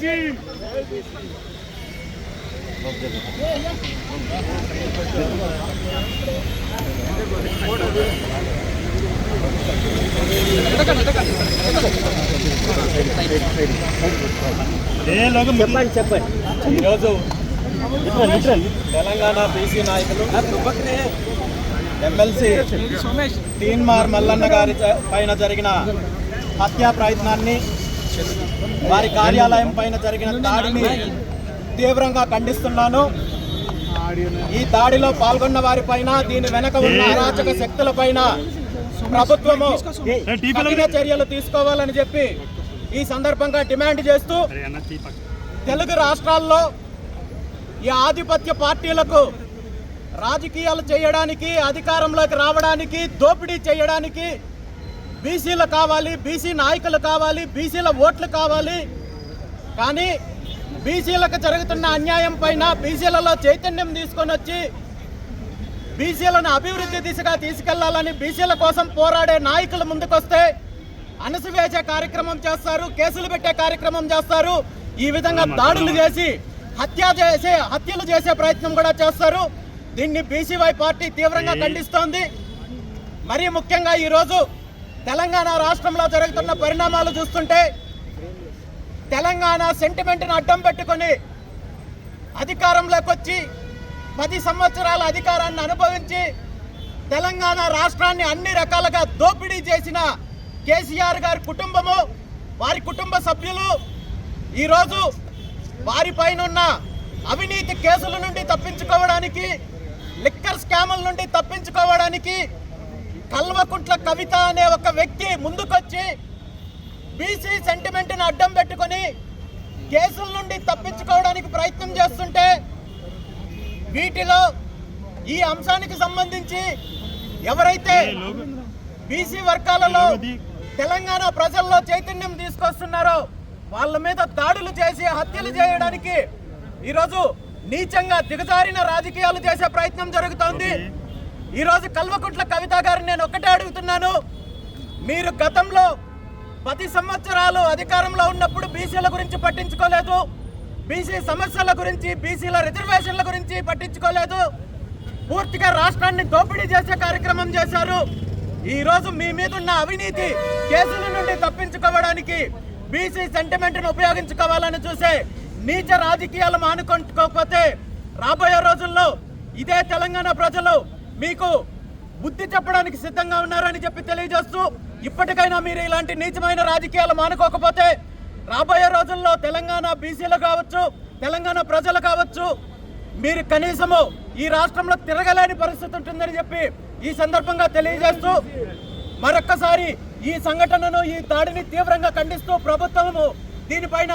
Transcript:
జై బీసీ చెప్పండి చెప్పండి. ఈరోజు తెలంగాణ బీసీ నాయకులు ఎమ్మెల్సీ తీన్మార్ మల్లన్న గారి పైన జరిగిన హత్యా ప్రయత్నాన్ని వారి కార్యాలయం పైన జరిగిన దాడిని తీవ్రంగా ఖండిస్తున్నాను. ఈ దాడిలో పాల్గొన్న వారి పైన దీని వెనక ఉన్న అరాచక శక్తుల పైన ప్రభుత్వము కఠిన చర్యలు తీసుకోవాలని చెప్పి ఈ సందర్భంగా డిమాండ్ చేస్తూ తెలుగు రాష్ట్రాల్లో ఈ ఆధిపత్య పార్టీలకు రాజకీయాలు చేయడానికి అధికారంలోకి రావడానికి దోపిడీ చేయడానికి బీసీలు కావాలి బీసీ నాయకులు కావాలి బీసీల ఓట్లు కావాలి. కానీ బీసీలకు జరుగుతున్న అన్యాయం పైన బీసీలలో చైతన్యం తీసుకొని వచ్చి బీసీలను అభివృద్ధి దిశగా తీసుకెళ్ళాలని బీసీల కోసం పోరాడే నాయకులు ముందుకొస్తే అణసివేసే కార్యక్రమం చేస్తారు కేసులు పెట్టే కార్యక్రమం చేస్తారు. ఈ విధంగా దాడులు చేసి హత్య చేసే హత్యలు చేసే ప్రయత్నం కూడా చేస్తారు. దీన్ని బీసీవై పార్టీ తీవ్రంగా ఖండిస్తోంది. మరీ ముఖ్యంగా ఈరోజు తెలంగాణ రాష్ట్రంలో జరుగుతున్న పరిణామాలు చూస్తుంటే తెలంగాణ సెంటిమెంట్ను అడ్డం పెట్టుకొని అధికారంలోకి వచ్చి పది సంవత్సరాల అధికారాన్ని అనుభవించి తెలంగాణ రాష్ట్రాన్ని అన్ని రకాలుగా దోపిడీ చేసిన కేసీఆర్ గారి కుటుంబము వారి కుటుంబ సభ్యులు ఈరోజు వారిపైన ఉన్న అవినీతి కేసుల నుండి తప్పించుకోవడానికి లిక్కర్ స్కాముల నుండి తప్పించుకోవడానికి కల్వకుంట్ల కవిత అనే ఒక వ్యక్తి ముందుకొచ్చి బీసీ సెంటిమెంట్ని అడ్డం పెట్టుకొని కేసుల నుండి తప్పించుకోవడానికి ప్రయత్నం చేస్తుంటే వీటిలో ఈ అంశానికి సంబంధించి ఎవరైతే బీసీ వర్గాలలో తెలంగాణ ప్రజల్లో చైతన్యం తీసుకొస్తున్నారో వాళ్ళ మీద దాడులు చేసి హత్యలు చేయడానికి ఈరోజు నీచంగా దిగజారిన రాజకీయాలు చేసే ప్రయత్నం జరుగుతోంది. ఈరోజు కల్వకుంట్ల కవిత గారిని నేను ఒక్కటే అడుగుతున్నాను. మీరు గతంలో పది సంవత్సరాలు అధికారంలో ఉన్నప్పుడు బీసీల గురించి పట్టించుకోలేదు. బీసీ సమస్యల గురించి బీసీల రిజర్వేషన్ల గురించి పట్టించుకోలేదు. పూర్తిగా రాష్ట్రాన్ని దోపిడీ చేసే కార్యక్రమం చేశారు. ఈరోజు మీ మీద ఉన్న అవినీతి కేసుల నుండి తప్పించుకోవడానికి బీసీ సెంటిమెంట్ను ఉపయోగించుకోవాలని చూసే నీచ రాజకీయాలు మానుకోకపోతే రాబోయే రోజుల్లో ఇదే తెలంగాణ ప్రజలు మీకు బుద్ధి చెప్పడానికి సిద్ధంగా ఉన్నారని చెప్పి తెలియజేస్తూ ఇప్పటికైనా మీరు ఇలాంటి నీచమైన రాజకీయాలు మానుకోకపోతే రాబోయే రోజుల్లో తెలంగాణ బీసీలు కావచ్చు తెలంగాణ ప్రజలు కావచ్చు మీరు కనీసము ఈ రాష్ట్రంలో తిరగలేని పరిస్థితి ఉంటుందని చెప్పి ఈ సందర్భంగా తెలియజేస్తూ మరొక్కసారి ఈ సంఘటనను ఈ దాడిని తీవ్రంగా ఖండిస్తూ ప్రభుత్వము దీనిపైన